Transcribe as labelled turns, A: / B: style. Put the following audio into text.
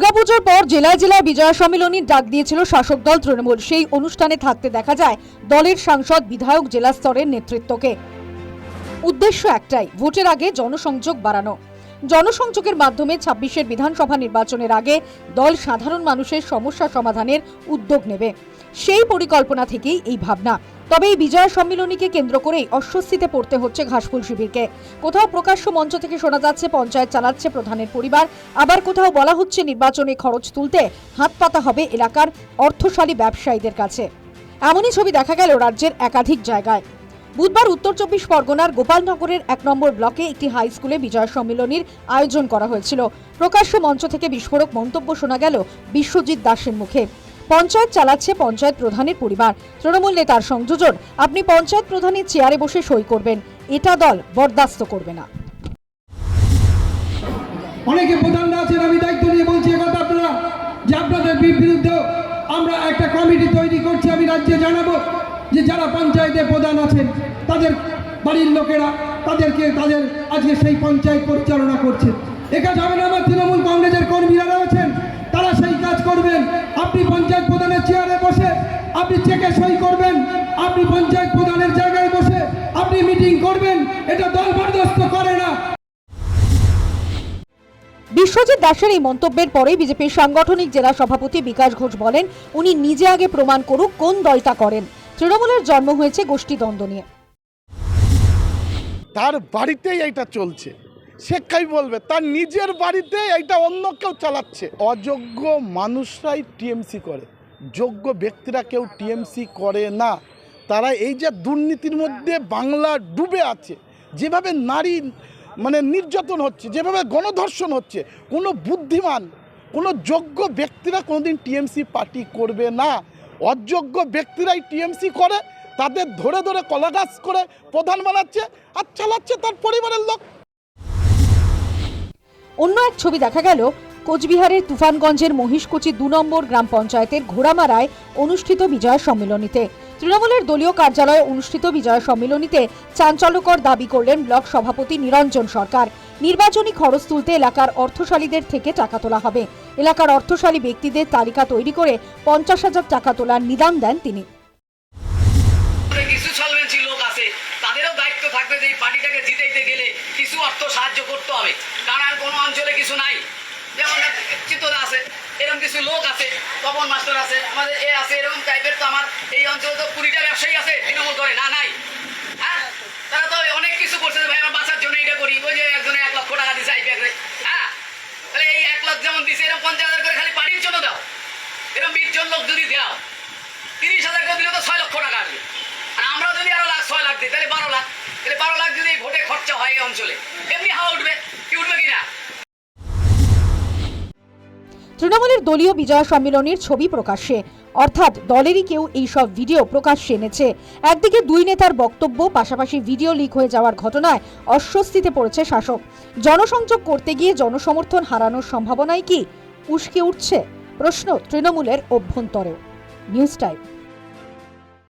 A: দুর্গাপুজোর পর জেলায় জেলায় বিজয়া সম্মেলনীর ডাক দিয়েছিল শাসক দল তৃণমূল। সেই অনুষ্ঠানে থাকতে দেখা যায়, দলের সাংসদ, বিধায়ক, জেলা স্তরের নেতৃত্বকে। উদ্দেশ্য একটাই, ভোটের আগে জনসংযোগ বাড়ানো। জনসংযোগের মাধ্যমে ছাব্বিশের বিধানসভা নির্বাচনের আগে দল সাধারণ মানুষের সমস্যা সমাধানের উদ্যোগ নেবে। সেই পরিকল্পনা থেকেই এই ভাবনা। তবে এই বিজয়া সম্মিলনীকে কেন্দ্র করেই অস্বস্তিতে পড়তে হচ্ছে ঘাসফুল শিবিরকে। কোথাও প্রকাশ্য মঞ্চ থেকে শোনা যাচ্ছে, পঞ্চায়েত চালাচ্ছে প্রধানের পরিবার। আবার কোথাও বলা হচ্ছে নির্বাচনে খরচ তুলতে হাত পাতা হবে এলাকার অর্থশালী ব্যবসায়ীদের কাছে। এমনই ছবি দেখা গেল রাজ্যের একাধিক জায়গায়। বুধবার উত্তর চব্বিশ পরগনার গোপালনগরের এক নম্বর ব্লকে একটি হাই স্কুলে বিজয় সম্মেলনীর আয়োজন করা হয়েছিল। প্রকাশ্য মঞ্চ থেকে বিস্ফোরক মন্তব্য শোনা গেল বিশ্বজিৎ দাসের মুখে। পঞ্চায়েত চালাচ্ছে পঞ্চায়েত প্রধানের পরিবার। তৃণমূল নেতার সংযোজন, আপনি পঞ্চায়েত প্রধানের চেয়ারে বসে সই করবেন। এটা দল বরদাস্ত করবে না।
B: অনেকে প্রধানরা আছেন, আমি দায়িত্ব নিয়ে বলছি একথা আপনারা, যে আপনাদের বিরুদ্ধে আমরা একটা কমিটি তৈরি করছি, আমি রাজ্যে জানাব যে যারা পঞ্চায়েতের প্রধান আছেন, তাদের বাড়ির লোকেরা, তাদেরকে তাদের আজকে সেই পঞ্চায়েত পরিচালনা করছে। এ কাজ না আমার তৃণমূল কংগ্রেসের কর্মীরা রয়েছেন? তারা সেই কাজ করবেন। আপনি পঞ্চায়েত প্রধানের চেয়ারে বসে আপনি চেকে সই করবেন। আপনি পঞ্চায়েত প্রধানের জায়গায় বসে আপনি মিটিং করবেন। এটা দল বরদাস্ত করে না।
A: বিশ্বজিৎ দাসের এই মন্তব্যের পরে বিজেপির সাংগঠনিক জেলা সভাপতি বিকাশ ঘোষ বলেন উনি নিজে আগে প্রমাণ করুক কোন দলটা করেন। তৃণমূলের জন্ম হয়েছে গোষ্ঠীদ্বন্দ্ব নিয়ে।
C: তার বাড়িতেই এটা চলছে। কাই বলবে। তার নিজের বাড়িতে এইটা অন্য কেউ চালাচ্ছে। অযোগ্য মানুষরাই টিএমসি করে। যোগ্য ব্যক্তিরা কেউ টিএমসি করে না। তারা এই যে দুর্নীতির মধ্যে বাংলা ডুবে আছে। যেভাবে নারী মানে নির্যাতন হচ্ছে, যেভাবে গণধর্ষণ হচ্ছে, কোনো বুদ্ধিমান, কোনো যোগ্য ব্যক্তিরা কোনোদিন টিএমসি পার্টি করবে না। অযোগ্য ব্যক্তিরাই টিএমসি করে, তাদের ধরে ধরে কলাগাছ করে প্রধান বানাচ্ছে আর চালাচ্ছে তার পরিবারের লোক।
A: অন্য এক ছবি দেখা গেল, কোচবিহারের তুফানগঞ্জের মহিষকুচি দু নম্বর গ্রাম পঞ্চায়েতের ঘোড়ামারায় অনুষ্ঠিত বিজয় সম্মিলনীতে। তৃণমূলের দলীয় কার্যালয়ে অনুষ্ঠিত বিজয় সম্মিলনীতে চাঞ্চল্যকর দাবি করলেন ব্লক সভাপতি নিরঞ্জন সরকার। নির্বাচনী খরচ তুলতে এলাকার অর্থশালীদের থেকে টাকা তোলা হবে। এলাকার অর্থশালী ব্যক্তিদের তালিকা তৈরি করে পঞ্চাশ হাজার টাকা তোলার নিদান দেন তিনি।
D: কিছু লোক আছে, তাদেরও দায়িত্ব থাকবে যে পার্টিটাকে জিতাইতে গেলে। অর্থ সাহায্য করতে হবে। কারণ আর কোনো অঞ্চলে কিছু নাই। যেমন চিত্তদা আছে, এরকম কিছু লোক আছে, তপন মাস্টার আছে, আমাদের এ আছে, এরকম টাইপের তো আমার এই অঞ্চলে তো কুড়িটা ব্যবসায়ী আছে, তৃণমূল করে, না, নাই। হ্যাঁ? তারা তো অনেক কিছু করছে ভাই, আমার বাঁচার জন্য এটা করি। ওই যে একজনে এক লক্ষ টাকা দিছে আইপিএফে হ্যাঁ? তাহলে এই এক লাখ যেমন দিছে, এরকম পঞ্চাশ হাজার করে খালি পার্টির জন্য দাও। এরকম বিশ জন লোক যদি দাও, তিরিশ হাজার করে দিলে তো ছয় লক্ষ টাকা আসবে। আমরা যদি আরও লাখ, ছয় লাখ দিই, তাহলে বারো লাখ। তাহলে বারো লাখ যদি ভোটে খরচা হয় এই অঞ্চলে। এমনি হাওয়া উঠবে, কি উঠবে কিনা
A: তৃণমূলের দলীয় বিজয় সম্মেলনের ছবি প্রকাশ্যে। অর্থাৎ দলেরই কেউ এই সব ভিডিও প্রকাশ্যে এনেছে। একদিকে দুই নেতার বক্তব্য, পাশাপাশি ভিডিও লিক হয়ে যাওয়ার ঘটনায় অস্বস্তিতে পড়েছে শাসক। জনসংযোগ করতে গিয়ে জনসমর্থন হারানোর সম্ভাবনায় কি উস্কে উঠছে? প্রশ্ন তৃণমূলের অভ্যন্তরেও। News time.